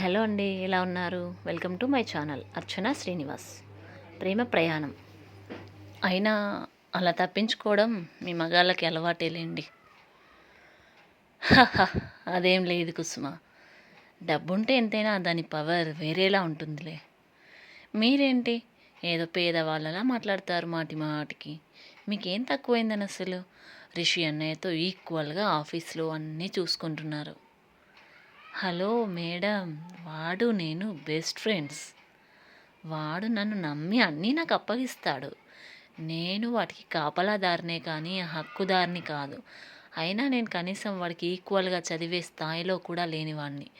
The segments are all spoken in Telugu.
హలో అండి ఎలా ఉన్నారు? Welcome to my channel Archana Srinivas. ప్రేమ ప్రయాణం. అయినా అలా తప్పించుకోవడం మీ మగాళ్ళకి అలవాటేలేండి లేండి. అదేం లేదు కుసుమ. డబ్బుంటే ఎంతైనా దాని పవర్ వేరేలా ఉంటుందిలే. మీరేంటి? ఏదో పేదవాళ్ళలా మాట్లాడతారు మాటి మాటికి. మీకేం తక్కువైందని అసలు రిషి అన్నయ్యతో ఈక్వల్గా ఆఫీస్లో అన్నీ చూసుకుంటున్నారు. హలో మేడం వాడు నేను బెస్ట్ ఫ్రెండ్స్. వాడు నన్ను నమ్మి అన్నీ నాకు అప్పగిస్తాడు. నేను వాటికి కాపలాదారినే కానీ హక్కుదారిని కాదు. అయినా నేను కనీసం వాడికి ఈక్వల్గా చదివే స్థాయిలో కూడా లేనివాడిని.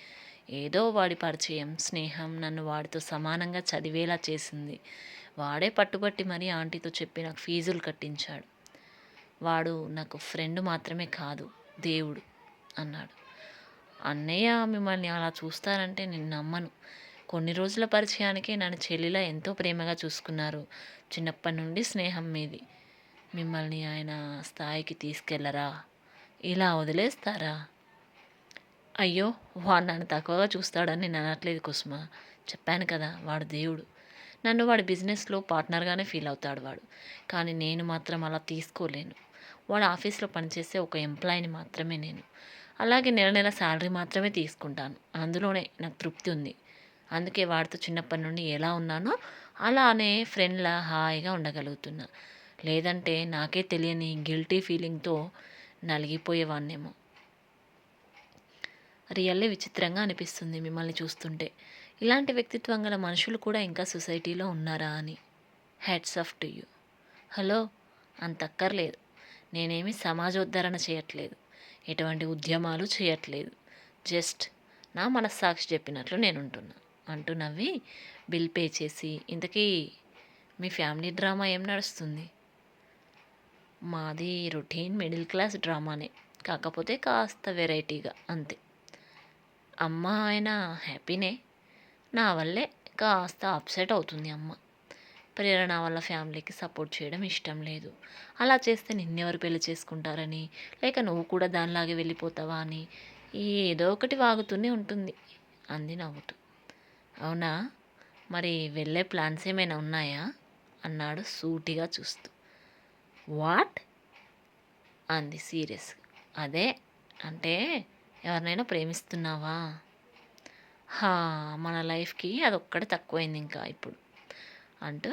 ఏదో వాడి పరిచయం స్నేహం నన్ను వాడితో సమానంగా చదివేలా చేసింది. వాడే పట్టుబట్టి మరీ ఆంటీతో చెప్పి నాకు ఫీజులు కట్టించాడు. వాడు నాకు ఫ్రెండ్ మాత్రమే కాదు దేవుడు అన్నాడు. అన్నయ్య మిమ్మల్ని అలా చూస్తారంటే నేను నమ్మను. కొన్ని రోజుల పరిచయానికే నన్ను చెల్లిలా ఎంతో ప్రేమగా చూసుకున్నారు చిన్నప్పటి నుండి స్నేహం మీది. మిమ్మల్ని ఆయన స్థాయికి తీసుకెళ్ళరా? ఇలా వదిలేస్తారా? అయ్యో వాడు నన్ను తక్కువగా చూస్తాడని నేను అనట్లేదు కుసుమ. చెప్పాను కదా వాడు దేవుడు. నన్ను వాడి బిజినెస్లో పార్ట్నర్గానే ఫీల్ అవుతాడు వాడు. కానీ నేను మాత్రం అలా తీసుకోలేను. వాడు ఆఫీస్లో పనిచేసే ఒక ఎంప్లాయీని మాత్రమే నేను. అలాగే నెల నెల శాలరీ మాత్రమే తీసుకుంటాను. అందులోనే నాకు తృప్తి ఉంది. అందుకే వాడితో చిన్నప్పటి నుండి ఎలా ఉన్నానో అలానే ఫ్రెండ్లా హాయిగా ఉండగలుగుతున్నా. లేదంటే నాకే తెలియని గిల్టీ ఫీలింగ్తో నలిగిపోయేవాన్నేమో రియల్లీ విచిత్రంగా అనిపిస్తుంది మిమ్మల్ని చూస్తుంటే. ఇలాంటి వ్యక్తిత్వం గల మనుషులు కూడా ఇంకా సొసైటీలో ఉన్నారా అని. Hats off to you. Hello అంత అక్కర్లేదు నేనేమి సమాజోద్ధరణ చేయట్లేదు. ఎటువంటి ఉద్యమాలు చేయట్లేదు. జస్ట్ నా మనస్సాక్షి చెప్పినట్లు నేను ఉంటున్నా అంటూ నవ్వి బిల్ పే చేసి ఇంతకీ మీ ఫ్యామిలీ డ్రామా ఏం నడుస్తుంది? మాది రొటీన్ మిడిల్ క్లాస్ డ్రామానే. కాకపోతే కాస్త వెరైటీగా అంతే. అమ్మ ఆయన హ్యాపీనే. నా వల్లే కాస్త అప్సెట్ అవుతుంది అమ్మ. ప్రేరణ వాళ్ళ ఫ్యామిలీకి సపోర్ట్ చేయడం ఇష్టం లేదు. అలా చేస్తే నిన్నెవరు పెళ్ళి చేసుకుంటారని లేక నువ్వు కూడా దానిలాగే వెళ్ళిపోతావా అని ఏదో ఒకటి వాగుతూనే ఉంటుంది. అంది నవ్వుతూ. అవునా? మరి వెళ్ళే ప్లాన్స్ ఏమైనా ఉన్నాయా? అన్నాడు సూటిగా చూస్తూ. వాట్? అంది సీరియస్. అదే? అంటే ఎవరినైనా ప్రేమిస్తున్నావా? హా మన లైఫ్కి అదొక్కటి తక్కువైంది ఇంకా ఇప్పుడు. అంటూ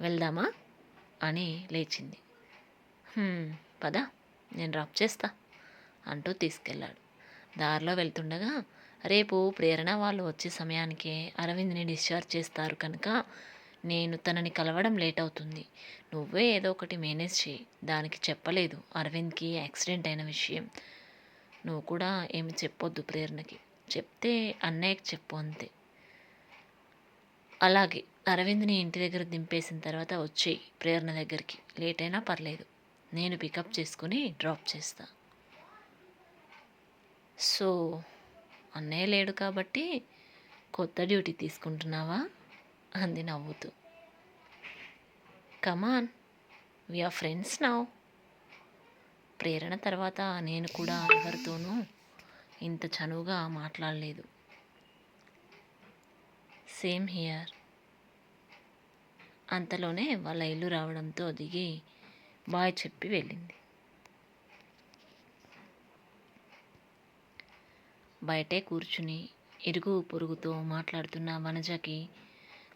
వెళ్దామా అని లేచింది. పద నేను డ్రాప్ చేస్తా అంటూ తీసుకెళ్ళాడు. దారిలో వెళ్తుండగా రేపు ప్రేరణ వాళ్ళు వచ్చే సమయానికే అరవింద్ని డిశ్చార్జ్ చేస్తారు కనుక నేను తనని కలవడం లేట్ అవుతుంది. నువ్వే ఏదో ఒకటి మేనేజ్ చేయి దానికి చెప్పలేదు అరవింద్కి యాక్సిడెంట్ అయిన విషయం. నువ్వు కూడా ఏమి చెప్పొద్దు ప్రేరణకి చెప్తే అన్నయ్యకి చెప్పు అంతే. అలాగే అరవింద్ని ఇంటి దగ్గర దింపేసిన తర్వాత వచ్చేయి ప్రేరణ దగ్గరికి. లేట్ అయినా పర్లేదు. నేను పికప్ చేసుకుని డ్రాప్ చేస్తా. సో అన్నయ్య లేడు కాబట్టి కొత్త డ్యూటీ తీసుకుంటున్నావా? అంది నవ్వుతూ. Come on we are friends now Prerana తర్వాత నేను కూడా ఎవరితోనూ ఇంత చనువుగా మాట్లాడలేదు. సేమ్ హియర్ అంతలోనే వాళ్ళ ఇల్లు రావడంతో దిగి బాయ్ చెప్పి వెళ్ళింది. బయటే కూర్చుని ఇరుగు పొరుగుతో మాట్లాడుతున్న వనజకి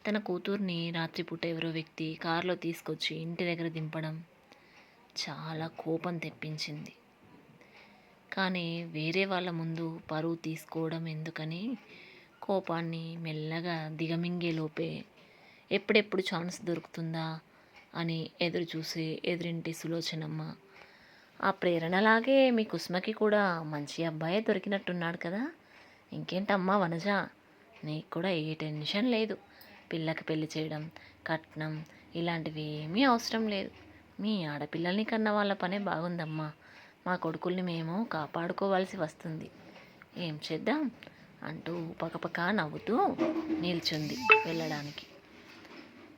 తన కూతుర్ని రాత్రిపూట ఎవరో వ్యక్తి కారులో తీసుకొచ్చి ఇంటి దగ్గర దింపడం చాలా కోపం తెప్పించింది. కానీ వేరే వాళ్ళ ముందు పరువు తీసుకోవడం ఎందుకని కోపాన్ని మెల్లగా దిగమింగే లోపే ఎప్పుడెప్పుడు ఛాన్స్ దొరుకుతుందా అని ఎదురు చూసే ఎదురింటి సులోచనమ్మ. ఆ ప్రేరణలాగే మీ కుస్మకి కూడా మంచి అబ్బాయే దొరికినట్టున్నాడు కదా. ఇంకేంటమ్మా వనజ? నీకు కూడా ఏ టెన్షన్ లేదు. పిల్లకి పెళ్ళి చేయడం కట్నం ఇలాంటివి ఏమీ అవసరం లేదు. మీ ఆడపిల్లల్ని కన్న వాళ్ళ పనే బాగుందమ్మా. మా కొడుకుల్ని మేము కాపాడుకోవాల్సి వస్తుంది. ఏం చేద్దాం? అంటూ పకపక నవ్వుతూ నిల్చుంది వెళ్ళడానికి.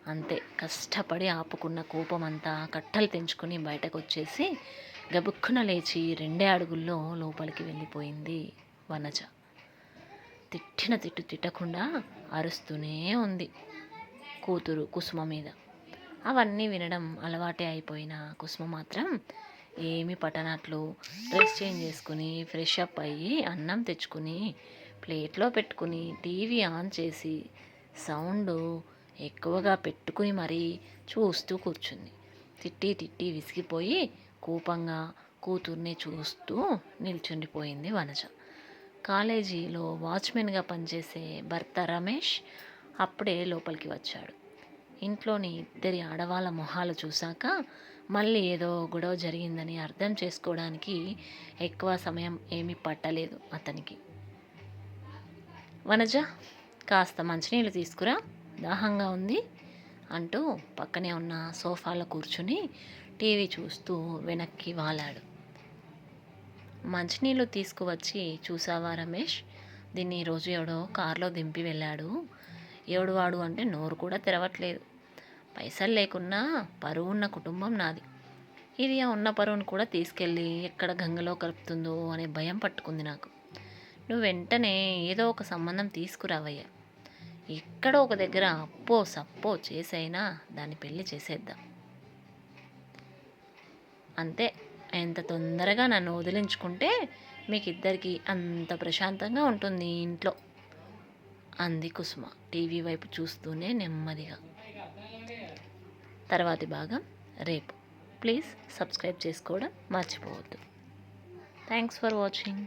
అంతే. కష్టపడి ఆపుకున్న కోపం అంతా కట్టలు తెంచుకుని బయటకు వచ్చేసి గబుక్కున లేచి రెండే అడుగుల్లో లోపలికి వెళ్ళిపోయింది వనజ. తిట్టిన తిట్టు తిట్టకుండా అరుస్తూనే ఉంది కూతురు కుసుమ మీద. అవన్నీ వినడం అలవాటే అయిపోయిన కుసుమ మాత్రం ఏమి పట్టనట్లు డ్రెస్ చేంజ్ చేసుకుని ఫ్రెష్ అప్ అయ్యి అన్నం తెచ్చుకుని ప్లేట్లో పెట్టుకుని టీవీ ఆన్ చేసి సౌండ్ ఎక్కువగా పెట్టుకుని మరీ చూస్తూ కూర్చుంది. తిట్టి తిట్టి విసిగిపోయి కూపంగా కూతుర్ని చూస్తూ నిల్చుండిపోయింది వనజ. కాలేజీలో వాచ్మెన్గా పనిచేసే భర్త రమేష్ అప్పుడే లోపలికి వచ్చాడు. ఇంట్లోని ఇద్దరి ఆడవాళ్ళ మొహాలు చూశాక మళ్ళీ ఏదో గొడవ జరిగిందని అర్థం చేసుకోవడానికి ఎక్కువ సమయం ఏమీ పట్టలేదు అతనికి. వనజ కాస్త మంచినీళ్ళు తీసుకురా. దాహంగా ఉంది అంటూ పక్కనే ఉన్న సోఫాలో కూర్చుని టీవీ చూస్తూ వెనక్కి వాలాడు. మంచినీళ్ళు తీసుకువచ్చి చూసావా రమేష్? దీన్ని రోజు ఎవడో కారులో దింపి వెళ్ళాడు. ఎవడు వాడు అంటే నోరు కూడా తెరవట్లేదు. పైసలు లేకున్నా పరువు ఉన్న కుటుంబం నాది. ఇది ఆ ఉన్న పరువును కూడా తీసుకెళ్ళి ఎక్కడ గంగలో కలుపుతుందో అనే భయం పట్టుకుంది నాకు. నువ్వు వెంటనే ఏదో ఒక సంబంధం తీసుకురావయ్యా. ఎక్కడో ఒక దగ్గర అప్పో సప్పో చేసైనా దాన్ని పెళ్ళి చేసేద్దాం. అంతే. ఎంత తొందరగా నన్ను వదిలించుకుంటే మీకు ఇద్దరికి అంత ప్రశాంతంగా ఉంటుంది ఇంట్లో. అంది కుసుమ టీవీ వైపు చూస్తూనే నెమ్మదిగా. తర్వాతి భాగం రేపు. ప్లీజ్ సబ్స్క్రైబ్ చేసుకోవడం మర్చిపోవద్దు. Thanks for watching.